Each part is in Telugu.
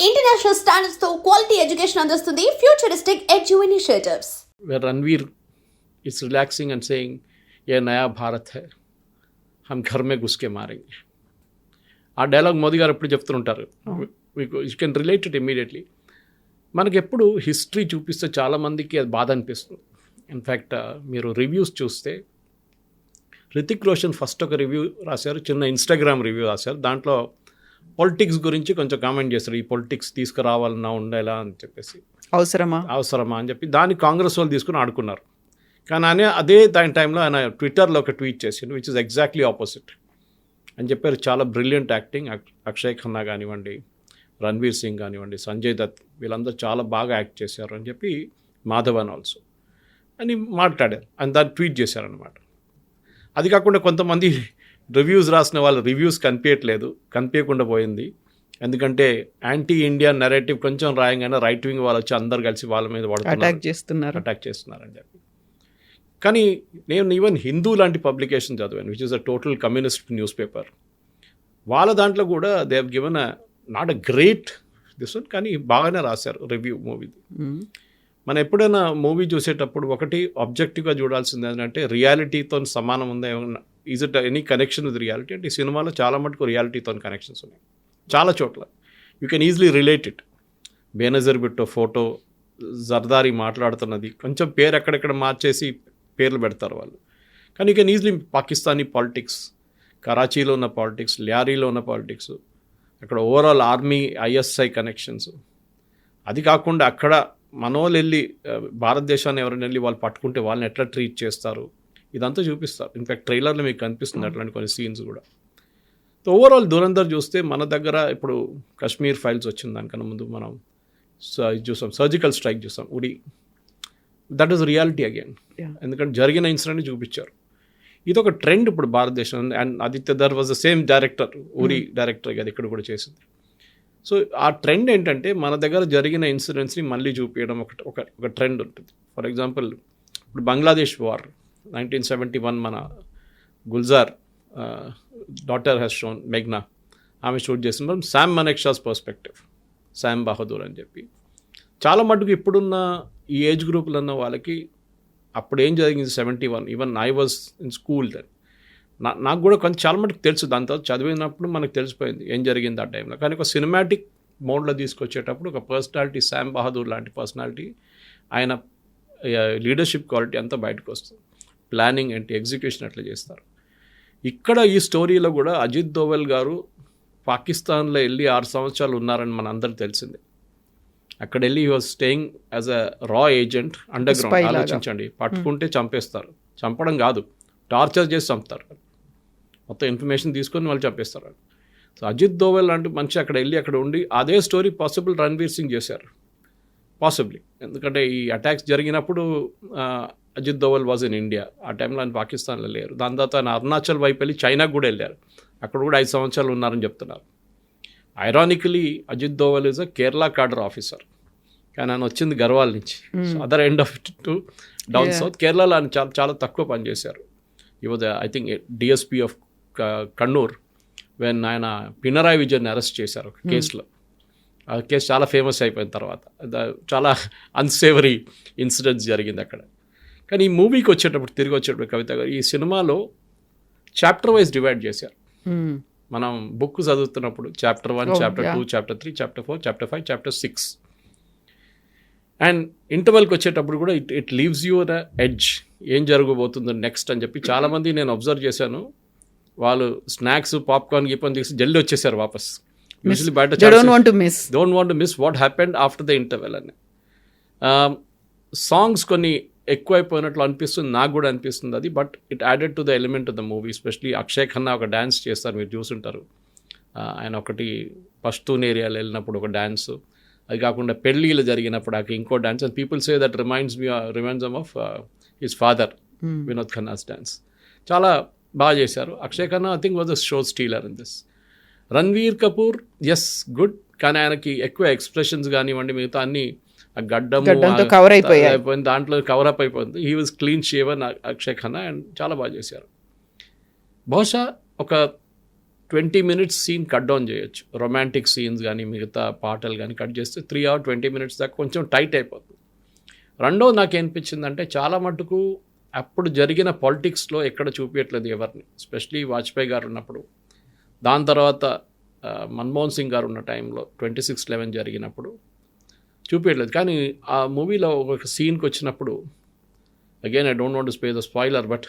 ఇంటర్నేషనల్ స్టాండర్డ్స్తో క్వాలిటీ ఎడ్యుకేషన్ అందిస్తుంది futuristic edu initiatives where Ranveer it's relaxing and saying a నయా భారత్ హై హమ్ ఘర్ మే గుస్కే మారేంగే ఆ డైలాగ్ మోదీ గారు ఎప్పుడు చెప్తుంటారు you can relate it immediately మనకి ఎప్పుడు హిస్టరీ చూపిస్తే చాలామందికి అది బాధ అనిపిస్తుంది ఇన్ఫ్యాక్ట్ మీరు రివ్యూస్ చూస్తే రితిక్ రోషన్ ఫస్ట్ ఒక రివ్యూ రాశారు చిన్న ఇన్స్టాగ్రామ్ రివ్యూ రాశారు దాంట్లో పొలిటిక్స్ గురించి కొంచెం కామెంట్ చేస్తారు. ఈ పొలిటిక్స్ తీసుకురావాలన్నా ఉండేలా అని చెప్పేసి. అవసరమా? అవసరమా అని చెప్పి దాన్ని కాంగ్రెస్ వాళ్ళు తీసుకుని ఆడుకున్నారు. కానీ ఆయన అదే దాని టైంలో ఆయన ట్విట్టర్లో ఒక ట్వీట్ చేసిండు విచ్ ఇస్ ఎగ్జాక్ట్లీ ఆపోజిట్ అని చెప్పారు. చాలా బ్రిలియంట్ యాక్టింగ్ అక్షయ్ ఖన్నా కానివ్వండి రణ్వీర్ సింగ్ కానివ్వండి సంజయ్ దత్ వీళ్ళందరూ చాలా బాగా యాక్ట్ చేశారు అని చెప్పి మాధవన్ ఆల్సో అని మాట్లాడారు. అని దాన్ని ట్వీట్ చేశారనమాట అది కాకుండా కొంతమంది రివ్యూస్ రాసిన వాళ్ళు రివ్యూస్ కనిపించట్లేదు కనిపించకుండా పోయింది. ఎందుకంటే యాంటీ ఇండియా నెరేటివ్ కొంచెం రాయంగానే రైట్ వింగ్ వాళ్ళు వచ్చి అందరు కలిసి వాళ్ళ మీద అటాక్ చేస్తున్నారు. అటాక్ చేస్తున్నారని చెప్పి. కానీ నేను ఈవెన్ హిందూ లాంటి పబ్లికేషన్ చదివాను which is a total communist newspaper వాళ్ళ దాంట్లో కూడా they have given a not a great this one కానీ బాగానే రాశారు రివ్యూ మూవీ మ్మ్. మనం ఎప్పుడైనా మూవీ చూసేటప్పుడు ఒకటి ఆబ్జెక్టివ్గా చూడాల్సింది ఏంటంటే రియాలిటీతో సమానం ఉందా ఏమన్నా? Is it any connection with reality అంటే ఈ సినిమాలో చాలా మటుకు రియాలిటీతో కనెక్షన్స్ ఉన్నాయి. చాలా చోట్ల. You can easily relate it Benazir Bhutto Bhutto Zardari మాట్లాడుతున్నది. కొంచెం పేరు ఎక్కడెక్కడ మార్చేసి పేర్లు పెడతారు వాళ్ళు. కానీ you can easily Pakistani politics కరాచీలో ఉన్న పాలిటిక్స్ ల్యారీలో ఉన్న పాలిటిక్స్ అక్కడ ఓవరాల్ ఆర్మీ ఐఎస్ఐ కనెక్షన్స్ అది కాకుండా అక్కడ మనోళ్ళు వెళ్ళి భారతదేశాన్ని ఎవరైనా వెళ్ళి వాళ్ళు పట్టుకుంటే వాళ్ళని ఎట్లా ట్రీట్ చేస్తారు? ఇదంతా చూపిస్తారు. ఇన్ఫాక్ట్ ట్రైలర్లో మీకు కనిపిస్తుంది అట్లాంటి కొన్ని సీన్స్ కూడా. సో ఓవరాల్ దురంధర్ చూస్తే మన దగ్గర ఇప్పుడు కాశ్మీర్ ఫైల్స్ వచ్చింది దానికన్నా ముందు మనం చూసాం సర్జికల్ స్ట్రైక్ చూసాం ఉడి దట్ ఈస్ రియాలిటీ అగైన్. ఎందుకంటే జరిగిన ఇన్సిడెంట్ చూపించారు. ఇది ఒక ట్రెండ్ ఇప్పుడు భారతదేశం and Aditya Dhar was the same director Uri director కదా ఇక్కడ కూడా చేసింది. సో ఆ ట్రెండ్ ఏంటంటే మన దగ్గర జరిగిన ఇన్సిడెంట్స్ని మళ్ళీ చూపించడం ఒక ఒక ఒక ట్రెండ్ ఉంటుంది. ఫర్ ఎగ్జాంపుల్ ఇప్పుడు Bangladesh war nineteen seventy one మన గుల్జార్ డాటర్ హ్యాస్ షోన్ మెగ్నా ఆమె షూట్ చేసిన శామ్ మనెక్షాస్ పర్స్పెక్టివ్ శామ్ బహదూర్ అని చెప్పి. చాలా మటుకు ఇప్పుడున్న ఈ ఏజ్ గ్రూపులు ఉన్న వాళ్ళకి అప్పుడు ఏం జరిగింది seventy one? Even I was in school then నా నాకు కూడా కొంచెం చాలా మటుకు తెలుసు దాని తర్వాత చదివినప్పుడు మనకు తెలిసిపోయింది ఏం జరిగింది ఆ టైంలో. కానీ ఒక సినిమాటిక్ మోడ్లో తీసుకొచ్చేటప్పుడు ఒక పర్సనాలిటీ శామ్ బహదూర్ లాంటి పర్సనాలిటీ ఆయన లీడర్షిప్ క్వాలిటీ అంతా బయటకు వస్తుంది. ప్లానింగ్ ఏంటి ఎగ్జిక్యూషన్ ఎట్లా చేస్తారు? ఇక్కడ ఈ స్టోరీలో కూడా అజిత్ దోవెల్ గారు పాకిస్తాన్లో వెళ్ళి ఆరు సంవత్సరాలు ఉన్నారని మన అందరికి తెలిసిందే. అక్కడ వెళ్ళి వాజ్ స్టేయింగ్ యాజ్ అ రా ఏజెంట్ అండర్ గ్రౌండ్. ఆలోచించండి. పట్టుకుంటే చంపేస్తారు. చంపడం కాదు. టార్చర్ చేసి చంపుతారు. మొత్తం ఇన్ఫర్మేషన్ తీసుకొని వాళ్ళు చంపేస్తారు. సో అజిత్ దోవెల్ లాంటి మనిషి అక్కడ వెళ్ళి అక్కడ ఉండి అదే స్టోరీ పాసిబుల్ రణ్వీర్ సింగ్ చేశారు. పాసిబ్లీ ఎందుకంటే ఈ అటాక్స్ జరిగినప్పుడు Ajit Doval was in India ఆ టైంలో ఆయన పాకిస్తాన్లో లేరు. దాని తర్వాత ఆయన అరుణాచల్ వైపు వెళ్ళి చైనాకు కూడా వెళ్ళారు. అక్కడ కూడా ఐదు సంవత్సరాలు ఉన్నారని చెప్తున్నారు. Ironically Ajit Doval is a Kerala cadre officer కానీ ఆయన వచ్చింది గర్వాల్ నుంచి. Other end of it to down. South కేరళలో ఆయన చాలా చాలా తక్కువ పనిచేశారు. ఈ was I think DSP of Kannur when ఆయన పినరాయి విజయన్ అరెస్ట్ చేశారు ఒక కేసులో. ఆ కేసు చాలా ఫేమస్ అయిపోయిన తర్వాత. చాలా అన్సేవరీ ఇన్సిడెంట్స్ జరిగింది అక్కడ. కానీ ఈ మూవీకి వచ్చేటప్పుడు తిరిగి వచ్చేటప్పుడు కవిత గారు ఈ సినిమాలో చాప్టర్ వైజ్ డివైడ్ చేశారు. మ్మ్. మనం బుక్ చదువుతున్నప్పుడు chapter one chapter. Two chapter three chapter four chapter five chapter six and ఇంటర్వెల్కి వచ్చేటప్పుడు కూడా it it leaves you the edge ఏం జరగబోతుందో నెక్స్ట్ అని చెప్పి చాలామంది నేను అబ్జర్వ్ చేశాను. వాళ్ళు స్నాక్స్ పాప్కార్న్ గీపన్ తీసి జల్దీ వచ్చేసారు వాపస్. బయట miss. Don't want miss what happened after the interval అని. సాంగ్స్ కొన్ని ఎక్కువైపోయినట్లు అనిపిస్తుంది నాకు కూడా అనిపిస్తుంది అది but it added to the element of the movie especially Akshaye Khanna ఒక డ్యాన్స్ చేస్తారు మీరు చూసుంటారు ఆయన ఒకటి పష్తూన్ ఏరియాలో వెళ్ళినప్పుడు ఒక డ్యాన్స్ అది కాకుండా పెళ్ళిళ్ళు జరిగినప్పుడు అక్కడ ఇంకో dance and people say that reminds me reminds of his father. Vinod Khanna's dance చాలా బాగా చేశారు. Akshaye Khanna I think was a show stealer in this Ranveer Kapoor is good కానీ ఆయనకి ఎక్కువ ఎక్స్ప్రెషన్స్ కానివ్వండి మిగతా అన్ని ఆ cover అయిపోయాయి. అయిపోయింది దాంట్లో కవర్ అప్ అయిపోయింది. He was clean shaven Akshaye Khanna and చాలా బాగా చేశారు. బహుశా ఒక twenty minutes scene cut down చేయొచ్చు. రొమాంటిక్ సీన్స్ కానీ మిగతా పాటలు కానీ కట్ చేస్తే త్రీ అవర్ ట్వంటీ మినిట్స్ దాకా కొంచెం టైట్ అయిపోతుంది. రెండో నాకు ఏమనిపించిందంటే చాలా మటుకు అప్పుడు జరిగిన పాలిటిక్స్లో ఎక్కడ చూపించట్లేదు ఎవరిని ఎస్పెషలీ వాజ్పేయి గారు ఉన్నప్పుడు. దాని తర్వాత మన్మోహన్ సింగ్ గారు ఉన్న టైంలో ట్వంటీ సిక్స్ లెవెన్ జరిగినప్పుడు చూపించట్లేదు కానీ ఆ మూవీలో ఒక సీన్కి వచ్చినప్పుడు again I don't want spay the spoiler but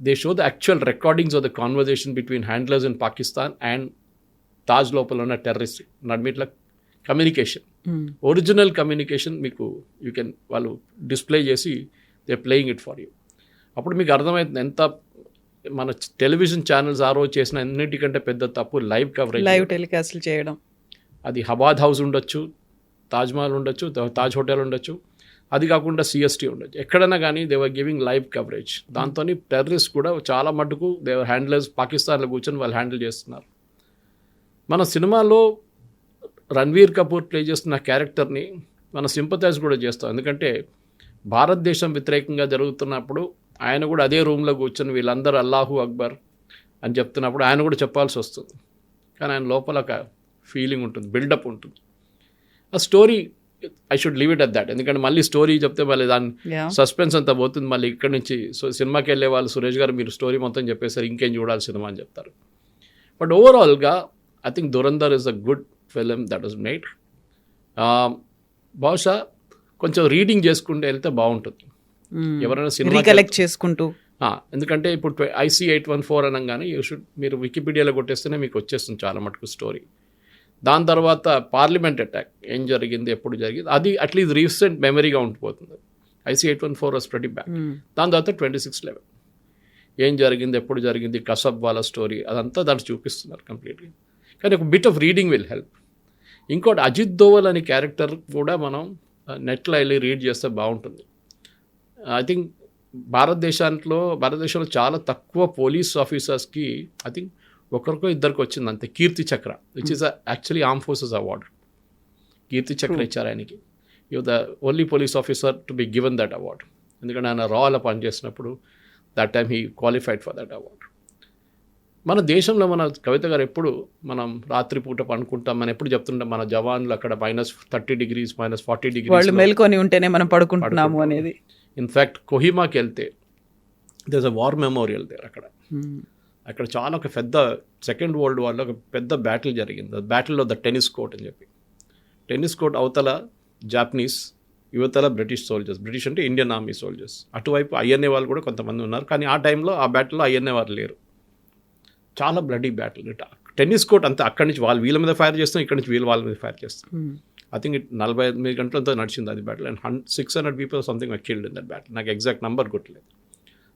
they show the actual recordings of the conversation between handlers in Pakistan and Taj లోపల ఉన్న టెర్రరిస్ట్ నడిమిట్ల కమ్యూనికేషన్ ఒరిజినల్ కమ్యూనికేషన్ మీకు యూ కెన్ వాళ్ళు డిస్ప్లే చేసి they playing it for you అప్పుడు మీకు అర్థమవుతుంది ఎంత మన టెలివిజన్ ఛానల్స్ ఆ రోజు చేసిన అన్నిటికంటే పెద్ద తప్పు లైవ్ కవరేజ్ లైవ్ టెలికాస్ట్లు చేయడం. అది హబాద్ హౌస్ ఉండొచ్చు తాజ్మహల్ ఉండొచ్చు తాజ్ హోటల్ ఉండొచ్చు. అది కాకుండా సిఎస్టీ ఉండొచ్చు. ఎక్కడైనా కానీ they were giving live coverage దాంతో టెర్రరిస్ట్ కూడా చాలా మటుకు దేవర్ హ్యాండిల్స్ పాకిస్తాన్లో కూర్చొని వాళ్ళు హ్యాండిల్ చేస్తున్నారు. మన సినిమాలో రణ్వీర్ కపూర్ ప్లే చేస్తున్న క్యారెక్టర్ని మనం సింపతైజ్ కూడా చేస్తాం. ఎందుకంటే భారతదేశం వ్యతిరేకంగా జరుగుతున్నప్పుడు ఆయన కూడా అదే రూమ్లో కూర్చొని వీళ్ళందరూ అల్లాహు అక్బర్ అని చెప్తున్నప్పుడు ఆయన కూడా చెప్పాల్సి వస్తుంది. కానీ ఆయన లోపల ఒక ఫీలింగ్ ఉంటుంది బిల్డప్ ఉంటుంది. ఆ story I should leave it at that ఎందుకంటే మళ్ళీ స్టోరీ చెప్తే మళ్ళీ దాని సస్పెన్స్ అంతా పోతుంది. మళ్ళీ ఇక్కడ నుంచి సో సినిమాకి వెళ్ళే వాళ్ళు సురేష్ గారు మీరు స్టోరీ మొత్తం చెప్పేసారు ఇంకేం చూడాలి సినిమా అని చెప్తారు. బట్ ఓవరాల్గా I think Dhurandhar is a good film that was made బహుశా కొంచెం రీడింగ్ చేసుకుంటూ వెళ్తే బాగుంటుంది. ఎవరైనా సినిమా రీకలెక్ట్ చేసుకుంటూ. ఎందుకంటే ఇప్పుడు ఐసీ ఎయిట్ వన్ ఫోర్ అనగానే యూ షుడ్ మీరు వికీపీడియాలో కొట్టేస్తేనే మీకు వచ్చేస్తుంది చాలా మటుకు స్టోరీ దాని తర్వాత పార్లమెంట్ అటాక్ ఏం జరిగింది ఎప్పుడు జరిగింది అది అట్లీస్ట్ రీసెంట్ మెమరీగా ఉండిపోతుంది. IC eight one four was ప్రతి బ్యాక్ దాని తర్వాత ట్వంటీ సిక్స్ లెవెన్. ఏం జరిగింది ఎప్పుడు జరిగింది కసబ్ వాళ్ళ స్టోరీ అదంతా దాంట్లో చూపిస్తున్నారు కంప్లీట్గా కానీ ఒక bit of reading will help ఇంకోటి అజిత్ దోవల్ అనే క్యారెక్టర్ కూడా మనం నెట్లో వెళ్ళి రీడ్ చేస్తే బాగుంటుంది. ఐ థింక్ భారతదేశంలో భారతదేశంలో చాలా తక్కువ పోలీస్ ఆఫీసర్స్కి ఐ థింక్ ఒకరికో ఇద్దరికి వచ్చింది అంతే. Kirti Chakra which is actually arm forces award Kirti Chakra ఇచ్చారు ఆయనకి. You the only police officer to be given that award ఎందుకంటే ఆయన రాలో పనిచేసినప్పుడు that time he qualified for that award మన దేశంలో మన కవిత గారు ఎప్పుడు మనం రాత్రిపూట పనుకుంటాం మనం ఎప్పుడు చెప్తుంటాం మన జవాన్లు అక్కడ minus thirty degrees minus forty వాళ్ళు డిగ్రీస్ మేల్కొని ఉంటేనే మనం పడుకుంటున్నాము. అనేది. ఇన్ఫ్యాక్ట్ కొహిమాకి వెళ్తే there a war memorial there అక్కడ. Hmm. అక్కడ చాలా ఒక పెద్ద సెకండ్ వరల్డ్ వార్లో ఒక పెద్ద బ్యాటిల్ జరిగింది. బ్యాటిల్లో ద టెన్నిస్ కోర్ట్ అని చెప్పి. టెన్నిస్ కోర్ట్ అవతల జాపనీస్ యువతల బ్రిటిష్ సోల్జర్స్ బ్రిటిష్ అంటే ఇండియన్ ఆర్మీ సోల్జర్స్ అటువైపు ఐఎన్ఏ వాళ్ళు కూడా కొంతమంది ఉన్నారు. కానీ ఆ టైంలో ఆ బ్యాటిల్లో ఐఎన్ఏ వాళ్ళు లేరు. చాలా బ్లడీ బ్యాటిల్ టెన్నిస్ కోర్ట్ అంతా అక్కడి నుంచి వాళ్ళు వీళ్ళ మీద ఫైర్ చేస్తాం ఇక్కడి నుంచి వీళ్ళు వాళ్ళ మీద ఫైర్ చేస్తాం. ఐ థింక్ ఇట్ నలభై ఎనిమిది గంటలతో నడిచింది అది battle and hund six hundred people something killed in that battle నాకు ఎగ్జాక్ట్ నెంబర్ గుర్తులేదు.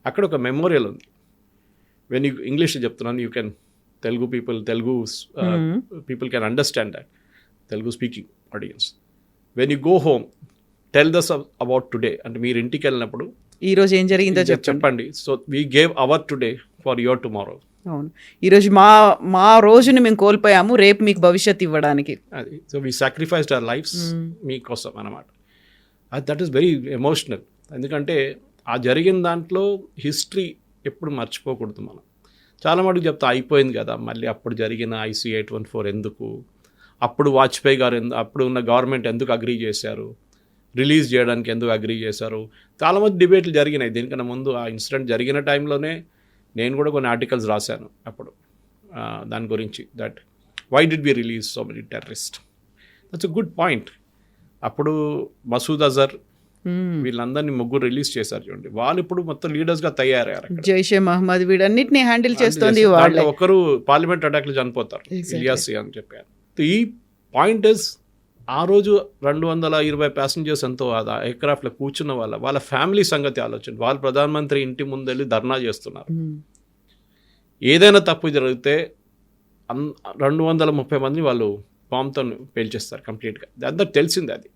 అక్కడ ఒక మెమోరియల్ ఉంది. వెన్ యూ ఇంగ్లీష్ చెప్తున్నాను you can Telugu people Telugu people can understand that Telugu speaking audience when you go home tell thus about today అంటే మీరు ఇంటికి వెళ్ళినప్పుడు ఈ రోజు ఏం జరిగిందో చెప్పండి. So we gave our today for your tomorrow అవును. ఈరోజు మా మా రోజుని మేము కోల్పోయాము రేపు మీకు భవిష్యత్తు ఇవ్వడానికి. అది. So we sacrificed our lives మీకోసం అనమాట అది దట్ ఈస్ వెరీ ఎమోషనల్ ఎందుకంటే ఆ జరిగిన దాంట్లో హిస్టరీ ఎప్పుడు మర్చిపోకూడదు మనం. చాలా మటుకు చెప్తా అయిపోయింది కదా మళ్ళీ అప్పుడు జరిగిన ఐసీ ఎయిట్ వన్ ఫోర్ ఎందుకు? అప్పుడు వాజ్పేయి గారు ఎందు అప్పుడు ఉన్న గవర్నమెంట్ ఎందుకు అగ్రీ చేశారు? రిలీజ్ చేయడానికి ఎందుకు అగ్రీ చేశారు? చాలామంది డిబేట్లు జరిగినాయి. దీనికన్నా ముందు ఆ ఇన్సిడెంట్ జరిగిన టైంలోనే నేను కూడా కొన్ని ఆర్టికల్స్ రాశాను అప్పుడు దాని గురించి that why did we release so many terrorist that's a good point అప్పుడు మసూద్ అజర్ Hmm. వీళ్ళందరినీ ముగ్గురు రిలీజ్ చేశారు చూడండి వాళ్ళు ఇప్పుడు మొత్తం లీడర్స్గా తయారయ్యారు అక్కడ. జైషే మహమ్మద్ వీడన్నిటిని హ్యాండిల్ చేస్తోంది ఒకరు పార్లమెంట్ అటాక్లో చనిపోతారు Exactly. ఇలియాసి అని చెప్పారు ఈ పాయింట్ ఇస్ ఆ రోజు రెండు వందల ఇరవై ప్యాసింజర్స్ ఎంతో ఆ ఎయిర్క్రాఫ్ట్లో కూర్చున్న వాళ్ళ వాళ్ళ ఫ్యామిలీ సంగతి ఆలోచన. వాళ్ళు ప్రధానమంత్రి ఇంటి ముందెళ్ళి ధర్నా చేస్తున్నారు. ఏదైనా తప్పు జరిగితే అన్ రెండు వందల ముప్పై మంది వాళ్ళు బాంబ్తో పేల్చేస్తారు కంప్లీట్గా అందరికి తెలిసింది అది.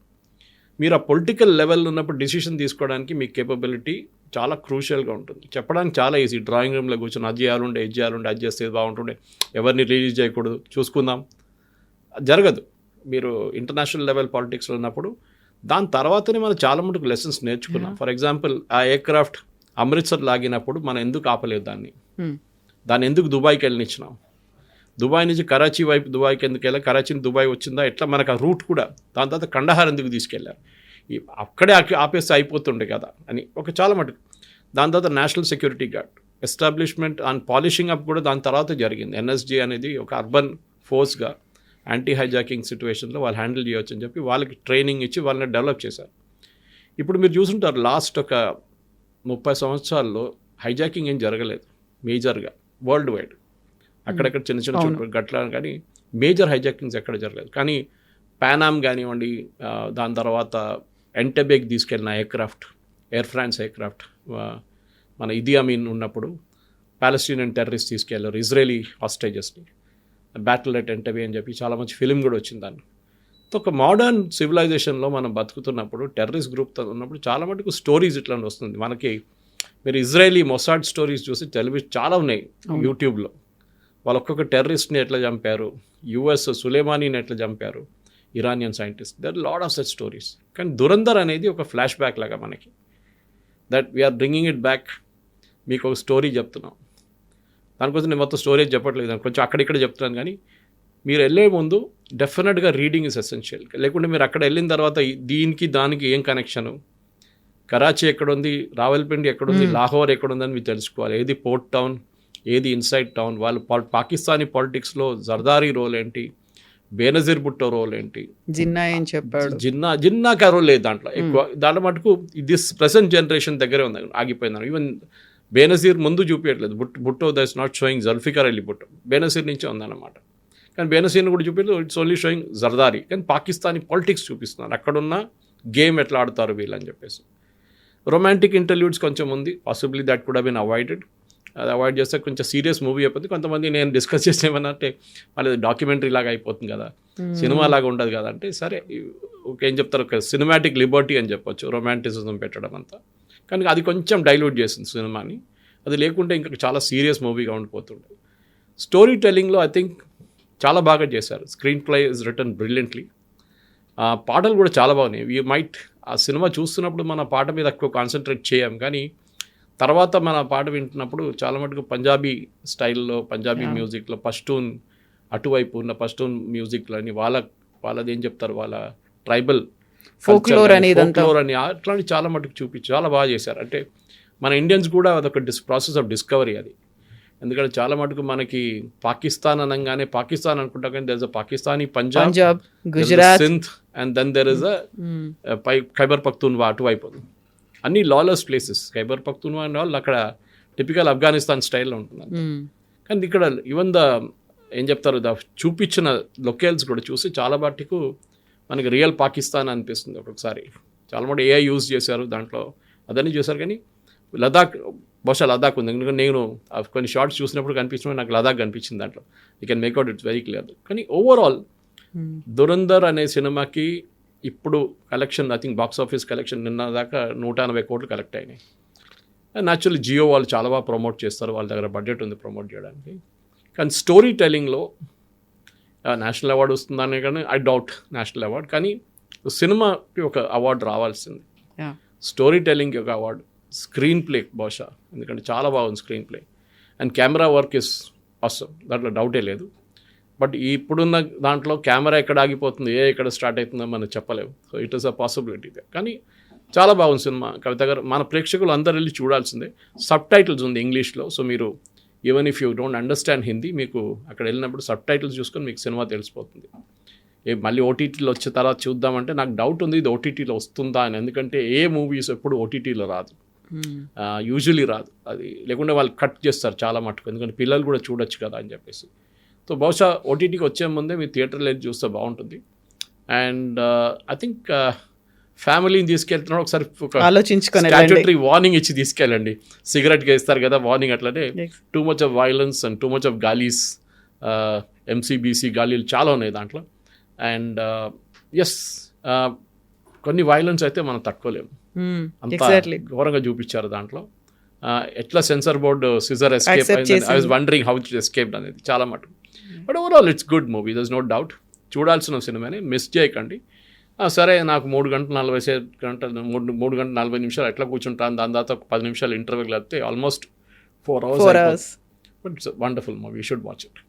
మీరు ఆ పొలిటికల్ లెవెల్ ఉన్నప్పుడు డిసిషన్ తీసుకోవడానికి మీ కేపబిలిటీ చాలా క్రూషియల్గా ఉంటుంది. చెప్పడానికి చాలా ఈజీ డ్రాయింగ్ రూమ్లో కూర్చొని అది చేయాలంటే ఇది చేయాలంటే అది చేస్తే బాగుంటుండే. ఎవరిని రిలీజ్ చేయకూడదు. చూసుకుందాం. జరగదు. మీరు ఇంటర్నేషనల్ లెవెల్ పాలిటిక్స్లో ఉన్నప్పుడు దాని తర్వాతనే మనం చాలా మటుకు లెసన్స్ నేర్చుకున్నాం. ఫర్ ఎగ్జాంపుల్ ఆ ఎయిర్క్రాఫ్ట్ అమృత్సర్ లాగినప్పుడు మనం ఎందుకు ఆపలేదు దాన్ని? Hmm. దాన్ని ఎందుకు దుబాయ్కి వెళ్ళనిచ్చినాం? దుబాయ్ నుంచి కరాచీ వైపు దుబాయ్కి ఎందుకు వెళ్ళా కరాచీ నుంచి దుబాయ్ వచ్చిందా? ఎట్లా? మనకు ఆ రూట్ కూడా దాని తర్వాత కండహార్ ఎందుకు తీసుకెళ్ళారు? అక్కడే ఆపి- ఆపేస్తే అయిపోతుండే కదా అని ఒక చాలా మటుకు. దాని తర్వాత national security guard establishment and polishing up కూడా దాని తర్వాత జరిగింది. ఎన్ఎస్జీ అనేది ఒక అర్బన్ ఫోర్స్గా యాంటీ హైజాకింగ్ సిచ్యువేషన్లో వాళ్ళు హ్యాండిల్ చేయొచ్చు అని చెప్పి వాళ్ళకి ట్రైనింగ్ ఇచ్చి వాళ్ళని డెవలప్ చేశారు. ఇప్పుడు మీరు చూసుంటారు లాస్ట్ ఒక ముప్పై సంవత్సరాల్లో హైజాకింగ్ ఏం జరగలేదు మేజర్గా వరల్డ్ వైడ్ అక్కడక్కడ చిన్న చిన్న గట్ల కానీ మేజర్ హైజాకింగ్స్ ఎక్కడ జరగలేదు. కానీ పానామ్ కానివ్వండి దాని తర్వాత ఎంటెబేక్ తీసుకెళ్ళిన ఎయిర్క్రాఫ్ట్ ఎయిర్ ఫ్రాన్స్ ఎయిర్క్రాఫ్ట్ మన ఇది అమీన్ ఉన్నప్పుడు పాలస్తీనియన్ టెర్రరిస్ట్ తీసుకెళ్ళారు ఇజ్రాయలీ హాస్టేజెస్ని బ్యాటిల్ ఎట్ ఎంటబే అని చెప్పి చాలా మంచి ఫిలిం కూడా వచ్చింది దాన్ని ఒక మోడర్న్ సివిలైజేషన్లో మనం బతుకుతున్నప్పుడు టెర్రరిస్ట్ గ్రూప్తో ఉన్నప్పుడు చాలా మటుకు స్టోరీస్ ఇట్లా వస్తుంది. మనకి మీరు ఇజ్రాయలీ మొసాడ్ స్టోరీస్ చూసి టెలివిజన్ చాలా ఉన్నాయి యూట్యూబ్లో వాళ్ళు ఒక్కొక్క టెర్రరిస్ట్ని ఎట్లా చంపారు? యుఎస్ సులేమానీని ఎట్లా చంపారు? Iranian scientist there lot of such stories కానీ దురందర్ అనేది ఒక ఫ్లాష్ బ్యాక్ లాగా మనకి. That we're bringing it back మీకు ఒక స్టోరీ చెప్తున్నాం. దానికోసం నేను మొత్తం స్టోరేజ్ చెప్పట్లేదు. దాని కొంచెం అక్కడిక్కడ చెప్తున్నాను కానీ మీరు వెళ్ళే ముందు డెఫినెట్గా రీడింగ్ ఇస్ ఎసెన్షియల్ లేకుంటే మీరు అక్కడ వెళ్ళిన తర్వాత దీనికి దానికి ఏం కనెక్షను కరాచీ ఎక్కడుంది? రావల్పిండి ఎక్కడుంది? లాహోర్ ఎక్కడుందని మీరు తెలుసుకోవాలి. ఏది పోర్ట్ టౌన్ ఏది ఇన్సైడ్ టౌన్ వాళ్ళు పాకిస్తానీ పాలిటిక్స్లో జర్దారీ రోల్ ఏంటి? బేనజీర్ భుట్టో రోల్ ఏంటి? జిన్నా ఏం చెప్పాడు? జిన్నా జిన్నా కరోల్ లేదు దాంట్లో. ఎక్కువ దాంట్లో మటుకు దిస్ ప్రెసెంట్ జనరేషన్ దగ్గరే ఉంది ఆగిపోయింది. ఈవెన్ బేనజీర్ ముందు చూపించట్లేదు boot Bhutto does not showing Zulfikar Ali Bhutto. Benazir నుంచే ఉందన్నమాట. కానీ బేనజీర్ని కూడా చూపించలేదు ఇట్స్ ఓన్లీ షోయింగ్ జర్దారీ. కానీ పాకిస్తానీ పాలిటిక్స్ చూపిస్తున్నారు. అక్కడున్న గేమ్ ఎట్లా ఆడతారు వీళ్ళని చెప్పేసి. రొమాంటిక్ ఇంటర్వ్యూడ్స్ కొంచెం ఉంది. పాసిబ్లీ దట్ కూడా బిన్ అవాయిడెడ్ అది అవాయిడ్ చేస్తే కొంచెం సీరియస్ మూవీ అయిపోతుంది కొంతమంది నేను డిస్కస్ చేస్తే ఏమన్నంటే మళ్ళీ డాక్యుమెంటరీ లాగా అయిపోతుంది కదా. సినిమా లాగా ఉండదు కదా. అంటే సరే ఒక ఏం చెప్తారు? సినిమాటిక్ లిబర్టీ అని చెప్పొచ్చు. రొమాంటిసిజం పెట్టడం అంతా. కానీ అది కొంచెం డైల్యూట్ చేసింది సినిమాని. అది లేకుంటే ఇంకా చాలా సీరియస్ మూవీగా ఉండిపోతుండే. స్టోరీ టెల్లింగ్లో ఐ థింక్ చాలా బాగా చేశారు. Screenplay is written brilliantly. ఆ పాటలు కూడా చాలా బాగున్నాయి. వీ మైట్ ఆ సినిమా చూస్తున్నప్పుడు మన పాట మీద ఎక్కువ కాన్సన్ట్రేట్ చేయం. కానీ తర్వాత మన పాట వింటున్నప్పుడు చాలా మటుకు పంజాబీ స్టైల్లో పంజాబీ మ్యూజిక్లో పష్టూన్ అటువైపు ఉన్న పష్టూన్ మ్యూజిక్లో అని వాళ్ళ వాళ్ళది ఏం చెప్తారు? వాళ్ళ ట్రైబల్ Folklore అని ఇదంతా. అని అట్లాంటి చాలా మటుకు చూపించి చాలా బాగా చేశారు. అంటే మన ఇండియన్స్ కూడా అదొక డిస్ ప్రాసెస్ ఆఫ్ డిస్కవరీ అది. ఎందుకంటే చాలా మటుకు మనకి పాకిస్తాన్ అనగానే పాకిస్తాన్ అనుకుంటా కానీ there is a Pakistani Punjab Gujarat Sindh and then there is a పై ఖైబర్ పఖ్తూన్వా అటువైపు అన్ని lawless places Khyber Pakhtunkhwa and all అక్కడ టిపికల్ ఆఫ్ఘనిస్తాన్ స్టైల్లో ఉంటుంది. కానీ ఇక్కడ ఈవెన్ ద ఏం చెప్తారు ద చూపించిన లొకేల్స్ కూడా చూసి చాలా మటుకు మనకి రియల్ పాకిస్తాన్ అనిపిస్తుంది ఒక్కొక్కసారి. చాలా మటు ఏఐ యూజ్ చేశారు దాంట్లో. అదన్నీ చేశారు కానీ లదాఖ్ బహుశా లదాఖ్ ఉంది. ఎందుకంటే నేను కొన్ని షార్ట్స్ చూసినప్పుడు కనిపించినప్పుడు నాకు లదాఖ్ కనిపించింది దాంట్లో. You can make out it's very clear కానీ ఓవరాల్ మ్మ్. దురందర్ అనే సినిమాకి ఇప్పుడు collection I think box office collection నిన్న దాకా నూట ఎనభై కోట్లు కలెక్ట్ అయినాయి. న్యాచురల్లీ జియో వాళ్ళు చాలా బాగా ప్రమోట్ చేస్తారు. వాళ్ళ దగ్గర బడ్జెట్ ఉంది ప్రమోట్ చేయడానికి. కానీ స్టోరీ టెల్లింగ్లో నేషనల్ అవార్డు వస్తుందని కానీ ఐ డౌట్ నేషనల్ అవార్డ్. కానీ సినిమాకి ఒక అవార్డు రావాల్సింది. స్టోరీ టెల్లింగ్కి ఒక అవార్డు. స్క్రీన్ ప్లే బహుశా. ఎందుకంటే చాలా బాగుంది screenplay. And camera work is అవసరం దాంట్లో డౌటే లేదు. బట్ ఇప్పుడున్న దాంట్లో కెమెరా ఎక్కడ ఆగిపోతుంది ఏ ఎక్కడ స్టార్ట్ అవుతుందో మనం చెప్పలేము. So it is a possibility కానీ చాలా బాగుంది సినిమా. కవిత గారు మన ప్రేక్షకులు అందరు వెళ్ళి చూడాల్సిందే. సబ్ టైటిల్స్ ఉంది ఇంగ్లీష్లో. సో మీరు even if you don't understand Hindi మీకు అక్కడ వెళ్ళినప్పుడు సబ్ టైటిల్స్ చూసుకొని మీకు సినిమా తెలిసిపోతుంది. ఏ మళ్ళీ ఓటీటీలో వచ్చే తర్వాత చూద్దామంటే నాకు డౌట్ ఉంది ఇది ఓటీటీలో వస్తుందా అని. ఎందుకంటే ఏ మూవీస్ ఎప్పుడు ఓటీటీలో రాదు. యూజువలీ రాదు. అది లేకుంటే వాళ్ళు కట్ చేస్తారు చాలా మటుకు. ఎందుకంటే పిల్లలు కూడా చూడొచ్చు కదా అని చెప్పేసి. సో బహుశా ఓటీటీకి వచ్చే ముందే మీరు థియేటర్లో చూస్తే బాగుంటుంది. అండ్ ఐ థింక్ ఫ్యామిలీని తీసుకెళ్తున్నాడు ఒకసారి. స్టాట్యుటరీ వార్నింగ్ ఇచ్చి తీసుకెళ్ళండి సిగరెట్కి ఇస్తారు కదా వార్నింగ్ అట్లనే. Too much of violence and too much of gaalis MCBC గాలీలు చాలా ఉన్నాయి దాంట్లో అండ్ ఎస్ కొన్ని వైలెన్స్ అయితే మనం తట్టుకోలేము మ్మ్. అంత ఘోరంగా చూపించారు దాంట్లో ఆ, ఎట్లా censor board scissor escape I was. Wondering how it escaped అనేది చాలా మటు but overall it's good movie thus no doubt చూడాల్సిన సినిమాని మిస్ చేయకండి సరే నాకు మూడు గంటలు నలభై గంటలు మూడు మూడు గంటలు నలభై నిమిషాలు ఎట్లా కూర్చుంటాను దాని తర్వాత ఒక పది నిమిషాలు ఇంటర్వ్యూ కలిపితే almost four four hours hours but it's wonderful movie should watch it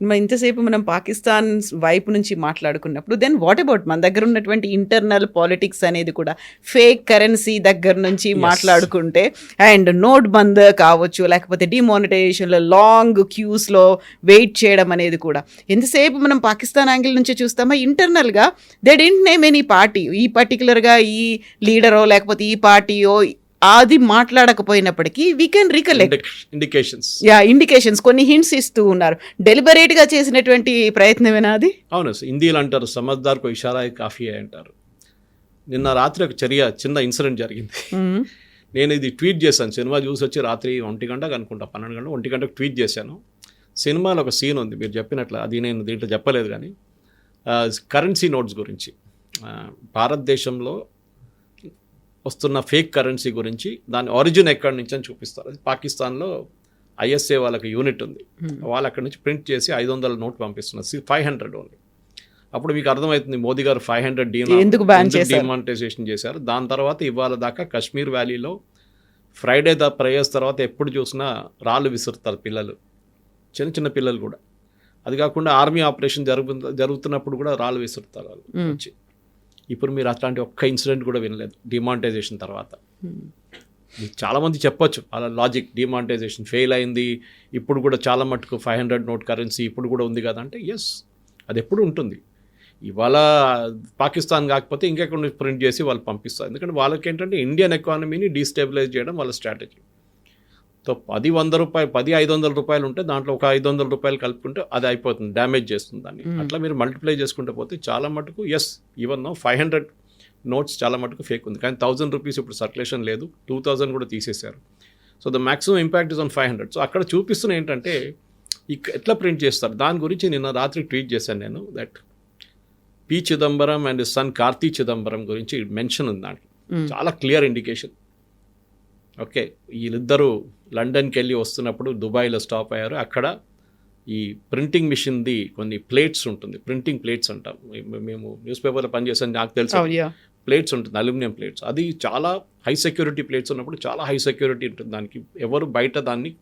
ఇంతసేపు మనం పాకిస్తాన్ వైపు నుంచి మాట్లాడుకున్నప్పుడు దెన్ వాట్ అబౌట్ మన దగ్గర ఉన్నటువంటి ఇంటర్నల్ పాలిటిక్స్ అనేది కూడా? ఫేక్ కరెన్సీ దగ్గర నుంచి మాట్లాడుకుంటే అండ్ నోట్ బంద్ కావచ్చు లేకపోతే డిమానిటైజేషన్లో లాంగ్ క్యూస్లో వెయిట్ చేయడం అనేది కూడా. ఎంతసేపు మనం పాకిస్తాన్ యాంగిల్ నుంచి చూస్తామా ఇంటర్నల్గా they didn't name any party ఈ పర్టికులర్గా ఈ లీడరో లేకపోతే ఈ పార్టీయో అది మాట్లాడకపోయినప్పటికీ we can recollect indications ya indications కొన్ని హింట్స్ ఇస్తూ ఉన్నారు. డెలిబరేట్గా చేసినటువంటి ప్రయత్నమేనా అది? అవును హిందీలో అంటారు సమజ్దార్కు ఇషారా కాఫీ అంటారు. నిన్న రాత్రి ఒక చర్య చిన్న ఇన్సిడెంట్ జరిగింది. నేను ఇది ట్వీట్ చేశాను. సినిమా చూసి వచ్చి రాత్రి ఒంటి గంటకు అనుకుంటా పన్నెండు గంటలు ఒంటి గంటకు ట్వీట్ చేశాను. సినిమాలో ఒక సీన్ ఉంది మీరు చెప్పినట్లు అది నేను దీంట్లో చెప్పలేదు కానీ కరెన్సీ నోట్స్ గురించి. భారతదేశంలో వస్తున్న ఫేక్ కరెన్సీ గురించి దాని ఆరిజిన్ ఎక్కడి నుంచి అని చూపిస్తారు. అది పాకిస్తాన్లో ఐఎస్ఏ వాళ్ళకి యూనిట్ ఉంది. వాళ్ళు అక్కడి నుంచి ప్రింట్ చేసి ఐదు వందల నోట్ పంపిస్తున్నారు. Five hundred only. అప్పుడు మీకు అర్థమవుతుంది మోదీ గారు ఫైవ్ హండ్రెడ్ ఎందుకు? డిమానిటైజేషన్ చేశారు? దాని తర్వాత ఇవాళ దాకా కశ్మీర్ వ్యాలీలో ఫ్రైడే ద ప్రేయర్స్ తర్వాత ఎప్పుడు చూసినా రాళ్ళు విసురుతారు పిల్లలు. చిన్న చిన్న పిల్లలు కూడా. అది కాకుండా ఆర్మీ ఆపరేషన్ జరుగు జరుగుతున్నప్పుడు కూడా రాళ్ళు విసురుతారు వాళ్ళు వచ్చి. ఇప్పుడు మీరు అట్లాంటి ఒక్క ఇన్సిడెంట్ కూడా వినలేదు. డిమానిటైజేషన్ తర్వాత. మీకు చాలామంది చెప్పొచ్చు. అలా లాజిక్ డిమానిటైజేషన్ ఫెయిల్ అయింది. ఇప్పుడు కూడా చాలా మటుకు ఫైవ్ హండ్రెడ్ నోట్ కరెన్సీ ఇప్పుడు కూడా ఉంది కదా అంటే ఎస్ అది ఎప్పుడు ఉంటుంది. ఇవాళ పాకిస్తాన్ కాకపోతే ఇంకెక్కడ ప్రింట్ చేసి వాళ్ళు పంపిస్తారు. ఎందుకంటే వాళ్ళకి ఏంటంటే ఇండియన్ ఎకానమీని డీస్టెబిలైజ్ చేయడం వాళ్ళ స్ట్రాటజీ. సో పది వంద రూపాయలు పది ఐదు వందల రూపాయలు ఉంటే దాంట్లో ఒక ఐదు వందల రూపాయలు కలుపుకుంటే అది అయిపోతుంది డ్యామేజ్ చేస్తుంది దాన్ని. అట్లా మీరు మల్టిప్లై చేసుకుంటే పోతే చాలా మటుకు yes even five hundred notes చాలా మటుకు ఫేక్ ఉంది. కానీ థౌజండ్ రూపీస్ ఇప్పుడు సర్క్యులేషన్ లేదు టూ థౌజండ్ కూడా తీసేశారు. So the maximum impact is on five hundred so అక్కడ చూపిస్తున్న ఏంటంటే ఇక ఎట్లా ప్రింట్ చేస్తారు? దాని గురించి నిన్న రాత్రి ట్వీట్ చేశాను నేను that P Chidambaram and son Karti Chidambaram గురించి మెన్షన్ ఉంది దాంట్లో. చాలా క్లియర్ ఇండికేషన్ ఓకే వీళ్ళిద్దరూ లండన్కి వెళ్ళి వస్తున్నప్పుడు దుబాయ్లో స్టాప్ అయ్యారు. అక్కడ ఈ ప్రింటింగ్ మిషన్ది కొన్ని ప్లేట్స్ ఉంటుంది. ప్రింటింగ్ ప్లేట్స్ అంటాం. మేము- న్యూస్ పేపర్లో పనిచేసాను నాకు తెలుసు. ప్లేట్స్ ఉంటుంది. Aluminium plates. అది చాలా హై సెక్యూరిటీ ప్లేట్స్ ఉన్నప్పుడు చాలా హై సెక్యూరిటీ ఉంటుంది దానికి. ఎవరు బయట దాన్ని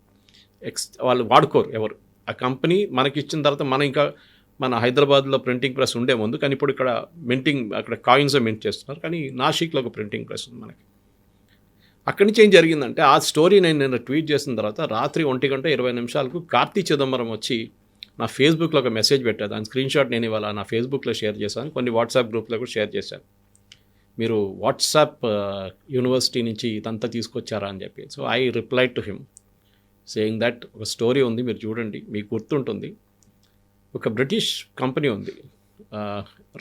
ఎక్స్ వాళ్ళు వాడుకోరు ఎవరు. ఆ కంపెనీ మనకి ఇచ్చిన తర్వాత మనం ఇంకా మన హైదరాబాద్లో ప్రింటింగ్ ప్రెస్ ఉండే ముందు కానీ ఇప్పుడు ఇక్కడ మింటింగ్ అక్కడ కాయిన్స్ మింట్ చేస్తున్నారు. కానీ నాసిక్లో ఒక ప్రింటింగ్ ప్రెస్ ఉంది మనకి. అక్కడి నుంచి ఏం జరిగిందంటే ఆ స్టోరీ నేను నిన్న ట్వీట్ చేసిన తర్వాత రాత్రి ఒంటి గంట ఇరవై నిమిషాలకు కార్తీ చిదంబరం వచ్చి నా ఫేస్బుక్లో ఒక మెసేజ్ పెట్టారు. దాని స్క్రీన్ షాట్ నేను ఇవాళ నా ఫేస్బుక్లో షేర్ చేశాను. కొన్ని వాట్సాప్ గ్రూప్లో కూడా షేర్ చేశాను. మీరు వాట్సాప్ యూనివర్సిటీ నుంచి ఇదంతా తీసుకొచ్చారా అని చెప్పి. So I reply to him saying that ఒక స్టోరీ ఉంది మీరు చూడండి. మీకు గుర్తుంటుంది. ఒక బ్రిటిష్ కంపెనీ ఉంది.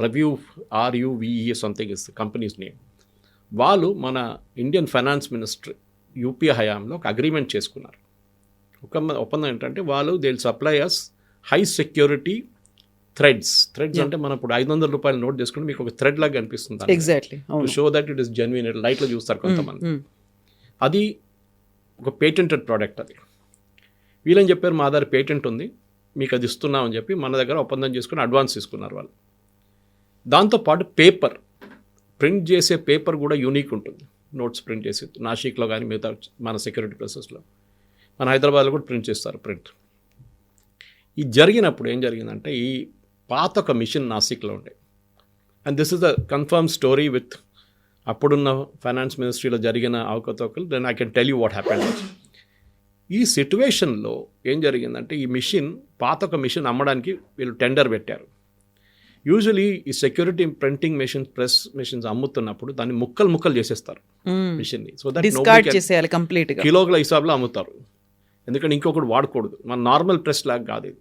Rue RUE something is company's name. వాళ్ళు మన ఇండియన్ ఫైనాన్స్ మినిస్టర్ యూపీఏ హయాంలో ఒక అగ్రిమెంట్ చేసుకున్నారు. ఒక ఒప్పందం ఏంటంటే వాళ్ళు they supply us high security threads threads అంటే మనం ఇప్పుడు ఐదు వందల రూపాయలు నోట్ చేసుకుంటే మీకు ఒక థ్రెడ్ లాగా కనిపిస్తుంది exactly show that it is genuine లైట్లో చూస్తారు కొంతమంది. Mm. అది ఒక పేటెంటెడ్ ప్రోడక్ట్ అది. వీళ్ళని చెప్పారు? మా దగ్గర పేటెంట్ ఉంది మీకు అది ఇస్తున్నామని చెప్పి మన దగ్గర ఒప్పందం చేసుకుని అడ్వాన్స్ తీసుకున్నారు వాళ్ళు. దాంతోపాటు పేపర్ ప్రింట్ చేసే పేపర్ కూడా యూనిక్ ఉంటుంది. నోట్స్ ప్రింట్ చేసి నాసిక్లో కానీ మిగతా మన సెక్యూరిటీ ప్రాసెస్లో మన హైదరాబాద్లో కూడా ప్రింట్ చేస్తారు ప్రింట్. ఇది జరిగినప్పుడు ఏం జరిగిందంటే ఈ పాత ఒక మిషన్ నాసిక్లో ఉండే. And this is the confirm story with అప్పుడున్న ఫైనాన్స్ మినిస్ట్రీలో జరిగిన అవకతవకలు. Then I can tell you what happen ఈ సిట్యువేషన్లో ఏం జరిగిందంటే ఈ మిషన్ పాత ఒక మిషన్ అమ్మడానికి వీళ్ళు టెండర్ పెట్టారు. యూజువలీ ఈ security printing machines press machines అమ్ముతున్నప్పుడు దాన్ని ముక్కలు ముక్కలు చేసేస్తారు మిషన్ని సో దట్ చేసేయాలి కంప్లీట్ కిలోల హిసాబ్లో అమ్ముతారు. ఎందుకంటే ఇంకొకటి వాడకూడదు. మన నార్మల్ ప్రెస్ లాగా కాదు ఇది.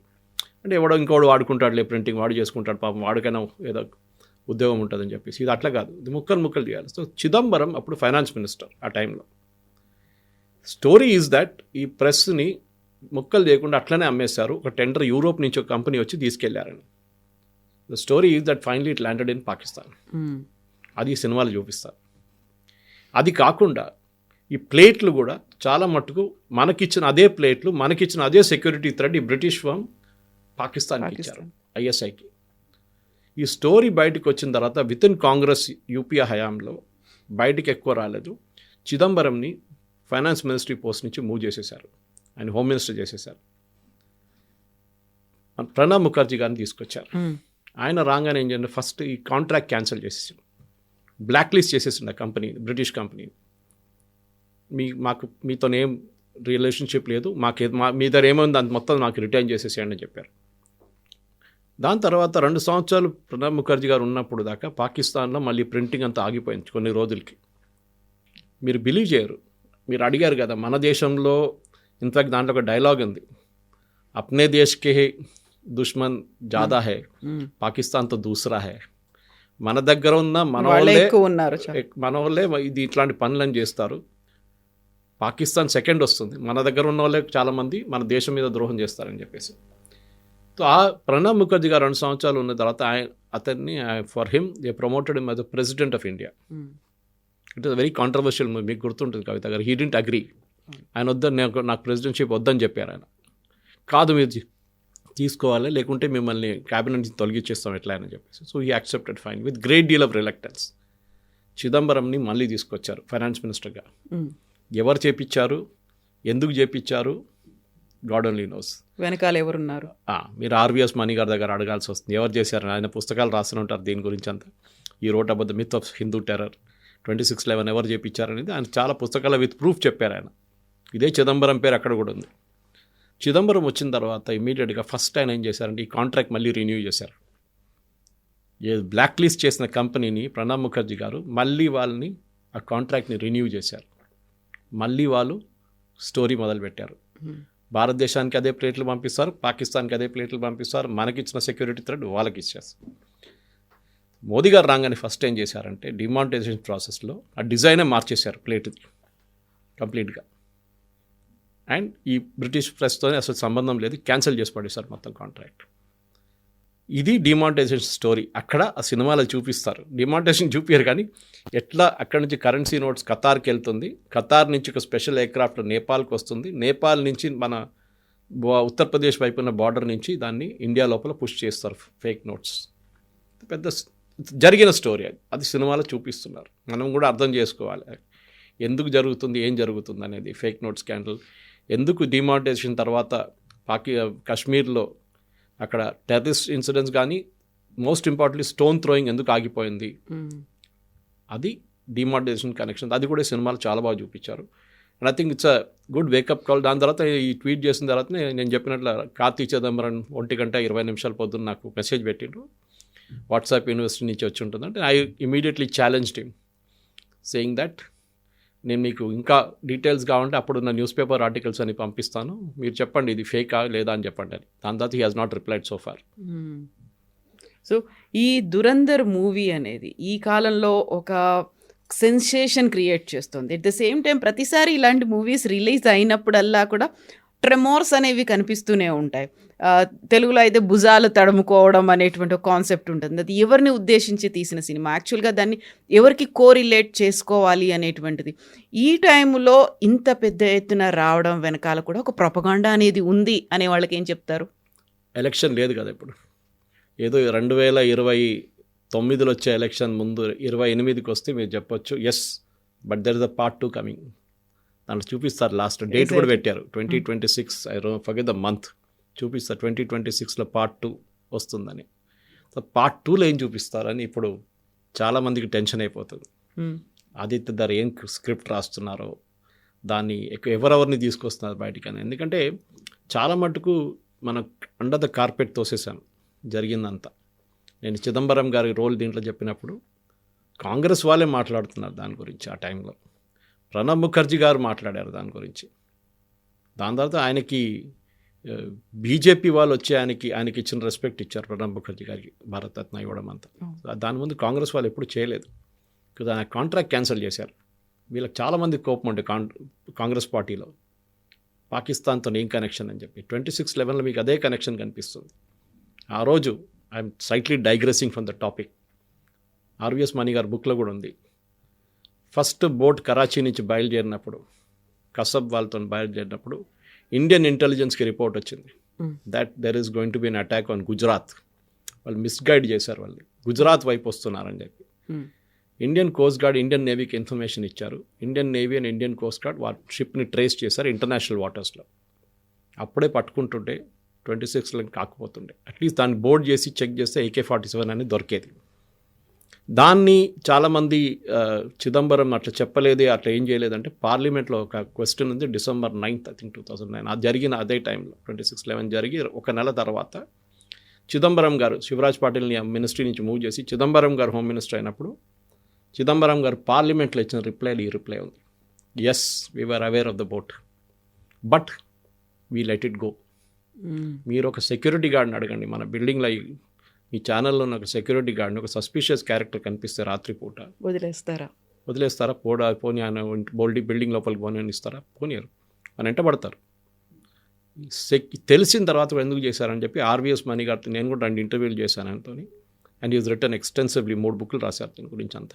అంటే ఎవడో ఇంకోడు వాడుకుంటాడులే ప్రింటింగ్ వాడు చేసుకుంటాడు పాపం వాడికైనా ఏదో ఉద్యోగం ఉంటుందని చెప్పేసి. ఇది అట్లా కాదు. ఇది ముక్కలు ముక్కలు చేయాలి. సో చిదంబరం అప్పుడు ఫైనాన్స్ మినిస్టర్ ఆ టైంలో స్టోరీ ఈజ్ దట్ ఈ ప్రెస్ని ముక్కలు చేయకుండా అట్లనే అమ్మేశారు. ఒక టెండర్ యూరోప్ నుంచి ఒక కంపెనీ వచ్చి తీసుకెళ్ళారని. The story is that finally it landed in Pakistan. అది ఈ సినిమాలు చూపిస్తారు. అది కాకుండా ఈ ప్లేట్లు కూడా చాలా మట్టుకు మనకిచ్చిన అదే ప్లేట్లు మనకిచ్చిన అదే సెక్యూరిటీ థ్రెడ్ ఈ బ్రిటిష్ ఫర్మ్ పాకిస్తాన్కి ఇచ్చారు ఐఎస్ఐకి. ఈ స్టోరీ బయటకు వచ్చిన తర్వాత విత్ ఇన్ కాంగ్రెస్ యూపీఏ హయాంలో బయటికి ఎక్కువ రాలేదు. చిదంబరంని ఫైనాన్స్ మినిస్ట్రీ పోస్ట్ నుంచి మూవ్ చేసేశారు. ఆయన హోమ్ మినిస్టర్ చేసేసారు ప్రణబ్ ముఖర్జీ గారిని తీసుకొచ్చారు. మ్మ్. ఆయన రాగానే ఏం చేయండి? ఫస్ట్ ఈ కాంట్రాక్ట్ క్యాన్సిల్ చేసేసి బ్లాక్ లిస్ట్ చేసేసిండు ఆ కంపెనీ బ్రిటిష్ కంపెనీ. మీ మాకు మీతోనేం ఏం రిలేషన్షిప్ లేదు. మాకు మా మీ దగ్గర ఏముంది? అంత మొత్తం నాకు రిటర్న్ చేసేసేయండి అని చెప్పారు. దాని తర్వాత రెండు సంవత్సరాలు ప్రణబ్ ముఖర్జీ గారు ఉన్నప్పుడు దాకా పాకిస్తాన్లో మళ్ళీ ప్రింటింగ్ అంతా ఆగిపోయింది కొన్ని రోజులకి. మీరు బిలీవ్ చేయరు. మీరు అడిగారు కదా మన దేశంలో ఇంతకు దాంట్లో ఒక డైలాగ్ ఉంది. అప్నే దేశ్కే దుష్మన్ జాదా హై మ్మ్. పాకిస్తాన్తో దూసరా హై. మన దగ్గర ఉన్న మన వాళ్ళే ఉన్నారు మన వాళ్ళే ఇది ఇట్లాంటి పనులను చేస్తారు. పాకిస్తాన్ సెకండ్ వస్తుంది. మన దగ్గర ఉన్న వాళ్ళే చాలామంది మన దేశం మీద ద్రోహం చేస్తారని చెప్పేసి. సో ఆ ప్రణబ్ ముఖర్జీ గారు రెండు సంవత్సరాలు ఉన్న తర్వాత ఆయన అతన్ని for him they promoted him as president of India. It is very controversial movie మీకు గుర్తుంటుంది Kavitha garu. He didn't agree. ఆయన వద్దని నాకు నాకు ప్రెసిడెంట్షిప్ వద్దని చెప్పారు ఆయన. కాదు మీరు తీ- తీసుకోవాలి లేకుంటే మిమ్మల్ని క్యాబినెట్ నుంచి తొలగించేస్తాం ఎట్లా అని చెప్పేసి. So he accepted fine with great deal of reluctance చిదంబరంని మళ్ళీ తీసుకొచ్చారు ఫైనాన్స్ మినిస్టర్గా మ్మ్. ఎవరు చేపించారు ఎందుకు చేపించారు గాడ్ ఓన్లీ నోస్ వెనకాల ఎవరున్నారు? మీరు ఆర్వీఎస్ మణి గారి దగ్గర అడగాల్సి వస్తుంది. ఎవరు చేశారు? ఆయన పుస్తకాలు రాస్తూనే ఉంటారు దీని గురించి అంతా. ఈ wrote about the myth of Hindu terror twenty six eleven ఎవరు చేపించారనేది ఆయన చాలా పుస్తకాల విత్ ప్రూఫ్ చెప్పారు ఆయన. ఇదే చిదంబరం పేరు అక్కడ కూడా ఉంది. చిదంబరం వచ్చిన తర్వాత ఇమీడియట్గా ఫస్ట్ ఆయన ఏం చేశారంటే ఈ కాంట్రాక్ట్ మళ్ళీ రిన్యూ చేశారు. ఏ బ్లాక్ లిస్ట్ చేసిన కంపెనీని ప్రణబ్ ముఖర్జీ గారు మళ్ళీ వాళ్ళని ఆ కాంట్రాక్ట్ని రిన్యూ చేశారు. మళ్ళీ వాళ్ళు స్టోరీ మొదలుపెట్టారు. భారతదేశానికి అదే ప్లేట్లు పంపిస్తారు పాకిస్తాన్కి అదే ప్లేట్లు పంపిస్తారు మనకిచ్చిన సెక్యూరిటీ థ్రెడ్ వాళ్ళకి ఇచ్చేస్తారు. మోదీ గారు రాగానే ఫస్ట్ ఏం చేశారంటే డిమానిటైజేషన్ ప్రాసెస్లో ఆ డిజైనే మార్చేశారు ప్లేట్ కంప్లీట్గా అండ్ ఈ బ్రిటిష్ ప్రెస్తో అసలు సంబంధం లేదు. క్యాన్సిల్ చేసి పడేశారు మొత్తం కాంట్రాక్ట్. ఇది డిమానిటైజేషన్ స్టోరీ. అక్కడ ఆ సినిమాలో చూపిస్తారు. డిమానిటైజేషన్ చూపించారు కానీ ఎట్లా అక్కడ నుంచి కరెన్సీ నోట్స్ ఖతార్కి వెళ్తుంది. ఖతార్ నుంచి ఒక స్పెషల్ ఎయిర్క్రాఫ్ట్ నేపాల్కి వస్తుంది. నేపాల్ నుంచి మన బా- ఉత్తరప్రదేశ్ వైపు ఉన్న బార్డర్ నుంచి దాన్ని ఇండియా లోపల పుష్ చేస్తారు ఫేక్ నోట్స్. పెద్ద జరిగిన స్టోరీ అది. అది సినిమాలో చూపిస్తున్నారు. మనం కూడా అర్థం చేసుకోవాలి. ఎందుకు జరుగుతుంది? ఏం జరుగుతుంది? అనేది ఫేక్ నోట్ స్కాండల్ ఎందుకు డిమానిటైజేషన్ తర్వాత పాకి కాశ్మీర్లో అక్కడ టెర్రరిస్ట్ ఇన్సిడెంట్స్ కానీ మోస్ట్ ఇంపార్టెంట్లీ స్టోన్ థ్రోయింగ్ ఎందుకు ఆగిపోయింది? అది డిమానిటైజేషన్ కనెక్షన్ అది కూడా సినిమాలు చాలా బాగా చూపించారు. And I think it's a good wake up call దాని తర్వాత ఈ ట్వీట్ చేసిన తర్వాత నేను చెప్పినట్లు కార్తీక్ చిదంబరం ఒంటి గంట ఇరవై నిమిషాల పొద్దున్న నాకు మెసేజ్ పెట్టిండ్రు. వాట్సాప్ యూనివర్సిటీ నుంచి వచ్చి ఉంటుంది అంటే I immediately challenge team saying that నేను మీకు ఇంకా డీటెయిల్స్ కావాలంటే అప్పుడు నా న్యూస్ పేపర్ ఆర్టికల్స్ అని పంపిస్తాను. మీరు చెప్పండి ఇది ఫేకా లేదా అని చెప్పండి అని. దాని తర్వాత he has not replied so far so ఈ దురందర్ మూవీ అనేది ఈ కాలంలో ఒక సెన్సేషన్ క్రియేట్ చేస్తుంది. ఎట్ ద సేమ్ టైం ప్రతిసారి ఇలాంటి మూవీస్ రిలీజ్ అయినప్పుడల్లా కూడా ట్రెమోర్స్ అనేవి కనిపిస్తూనే ఉంటాయి. తెలుగులో అయితే భుజాలు తడుముకోవడం అనేటువంటి కాన్సెప్ట్ ఉంటుంది. అది ఎవరిని ఉద్దేశించి తీసిన సినిమా? యాక్చువల్గా దాన్ని ఎవరికి కోరిలేట్ చేసుకోవాలి అనేటువంటిది. ఈ టైంలో ఇంత పెద్ద ఎత్తున రావడం వెనకాల కూడా ఒక ప్రొపగాండా అనేది ఉంది అనే వాళ్ళకి ఏం చెప్తారు? ఎలక్షన్ లేదు కదా ఇప్పుడు. ఏదో రెండు వేల ఇరవై తొమ్మిదిలో వచ్చే ఎలక్షన్ ముందు ఇరవై ఎనిమిదికి వస్తే మీరు చెప్పొచ్చు yes but there is a part two coming దాంట్లో చూపిస్తారు. లాస్ట్ డేట్ కూడా పెట్టారు. Twenty twenty six I forget the month చూపిస్తారు. ట్వంటీ ట్వంటీ సిక్స్లో పార్ట్ టూ వస్తుందని సో పార్ట్ టూలో ఏం చూపిస్తారని ఇప్పుడు చాలామందికి టెన్షన్ అయిపోతుంది. మ్మ్. ఆదిత్య ధర ఏం స్క్రిప్ట్ రాస్తున్నారో దాన్ని ఎక్కువ ఎవరెవరిని తీసుకొస్తున్నారు బయటికి అని ఎందుకంటే చాలా మటుకు మన అండర్ ద కార్పెట్ తోసేసాను జరిగిందంతా. నేను చిదంబరం గారి రోల్ దీంట్లో చెప్పినప్పుడు కాంగ్రెస్ వాళ్ళే మాట్లాడుతున్నారు దాని గురించి ఆ టైంలో ప్రణబ్ ముఖర్జీ గారు మాట్లాడారు దాని గురించి. దాని తర్వాత ఆయనకి బీజేపీ వాళ్ళు వచ్చి ఆయనకి ఆయనకి ఇచ్చిన రెస్పెక్ట్ ఇచ్చారు ప్రణబ్ ముఖర్జీ గారికి భారతరత్న ఇవ్వడం అంతా. దాని ముందు కాంగ్రెస్ వాళ్ళు ఎప్పుడు చేయలేదు. ఆయన కాంట్రాక్ట్ క్యాన్సిల్ చేశారు. వీళ్ళకి చాలామంది కోపం ఉండే కాన్ కాంగ్రెస్ పార్టీలో. పాకిస్తాన్తో ఏం కనెక్షన్ అని చెప్పి. ట్వంటీ సిక్స్ లెవెన్లో మీకు అదే కనెక్షన్ కనిపిస్తుంది. ఆ రోజు I'm slightly digressing from the topic RVS Mani garu బుక్లో కూడా ఉంది. ఫస్ట్ బోట్ కరాచీ నుంచి బయలుదేరినప్పుడు కసబ్ వాళ్ళతో బయలుదేరినప్పుడు ఇండియన్ ఇంటెలిజెన్స్కి రిపోర్ట్ వచ్చింది. That there is going to be an attack on Gujarat వాళ్ళు మిస్గైడ్ చేశారు వాళ్ళు గుజరాత్ వైపు వస్తున్నారని చెప్పి. ఇండియన్ కోస్ట్ గార్డ్ ఇండియన్ నేవీకి ఇన్ఫర్మేషన్ ఇచ్చారు. Indian navy and Indian coast guard వా షిప్ని ట్రేస్ చేశారు ఇంటర్నేషనల్ వాటర్స్లో అప్పుడే పట్టుకుంటుంటే ట్వంటీ సిక్స్లో కాకపోతుండే. అట్లీస్ట్ దాన్ని బోర్డ్ చేసి చెక్ చేస్తే ఏకే ఫార్టీ సెవెన్ అనేది దొరికేది. దాన్ని చాలామంది చిదంబరం అట్లా చెప్పలేదే అట్లా ఏం చేయలేదంటే పార్లమెంట్లో ఒక క్వశ్చన్ ఉంది December ninth I think two thousand nine. అది జరిగిన అదే టైంలో ట్వంటీ సిక్స్ లెవెన్ జరిగి ఒక నెల తర్వాత చిదంబరం గారు శివరాజ్ పాటిల్ని మినిస్ట్రీ నుంచి మూవ్ చేసి చిదంబరం గారు హోమ్ మినిస్టర్ అయినప్పుడు చిదంబరం గారు పార్లమెంట్లో ఇచ్చిన రిప్లైలు ఈ రిప్లై ఉంది. Yes we're aware of the boat but we let it go మీరు ఒక సెక్యూరిటీ గార్డ్ని అడగండి మన బిల్డింగ్లో మీ ఛానల్లో ఒక సెక్యూరిటీ గార్డ్ని ఒక సస్పిషియస్ క్యారెక్టర్ కనిపిస్తే రాత్రిపూట. వదిలేస్తారా? వదిలేస్తారా? పోడా పోనీ ఆయన బోల్డీ బిల్డింగ్ లోపలికి పోనీ అని ఇస్తారా? పోనీయరు అని. వెంట పడతారు. సెక్ తెలిసిన తర్వాత ఎందుకు చేశారని చెప్పి ఆర్వీఎస్ మనీ గారితో నేను కూడా రెండు ఇంటర్వ్యూలు చేశాను ఆయనతో అండ్ ఈజ్ రిటర్న్ ఎక్స్టెన్సివ్లీ మూడు బుక్లు రాశారు దీని గురించి అంతా.